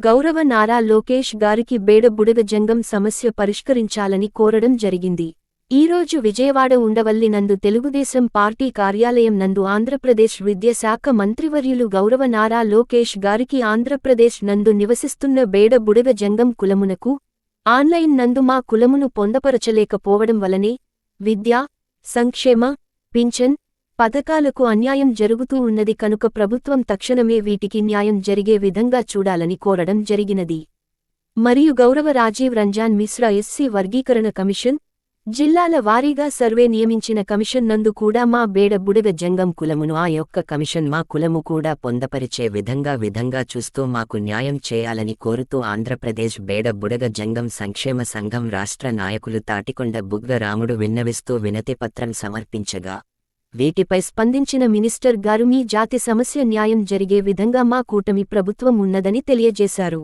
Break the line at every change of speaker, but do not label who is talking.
గౌరవ నారా లోకేష్ గారికి బేడబుడగ జంగం సమస్య పరిష్కరించాలని కోరడం జరిగింది. ఈరోజు విజయవాడ ఉండవల్లి నందు తెలుగుదేశం పార్టీ కార్యాలయం నందు ఆంధ్రప్రదేశ్ విద్యాశాఖ మంత్రివర్యులు గౌరవ నారా లోకేష్ గారికి ఆంధ్రప్రదేశ్ నందు నివసిస్తున్న బేడ బుడగ జంగం కులమునకు ఆన్లైన్ నందు మా కులమును పొందపరచలేకపోవడం వలనే విద్య సంక్షేమ పింఛన్ పథకాలకు అన్యాయం జరుగుతూ ఉన్నది కనుక ప్రభుత్వం తక్షణమే వీటికి న్యాయం జరిగే విధంగా చూడాలని కోరడం జరిగినది. మరియు గౌరవ రాజీవ్ రంజాన్ మిశ్రా ఎస్సీ వర్గీకరణ కమిషన్ జిల్లాల వారీగా సర్వే నియమించిన కమిషన్ నందు కూడా మా బేడ బుడగ జంగం కులమును ఆ యొక్క కమిషన్ మా కులము కూడా పొందపరిచే విధంగా విధంగా చూస్తూ మాకు న్యాయం చేయాలని కోరుతూ ఆంధ్రప్రదేశ్ బేడ బుడగ జంగం సంక్షేమ సంఘం రాష్ట్ర నాయకులు తాటికొండ బుగ్గ రాముడు విన్నవిస్తూ వినతిపత్రం సమర్పించగా వీటిపై స్పందించిన మినిస్టర్ గారు మీ జాతి సమస్య న్యాయం జరిగే విధంగా మా కూటమి ప్రభుత్వం ఉన్నదని తెలియజేశారు.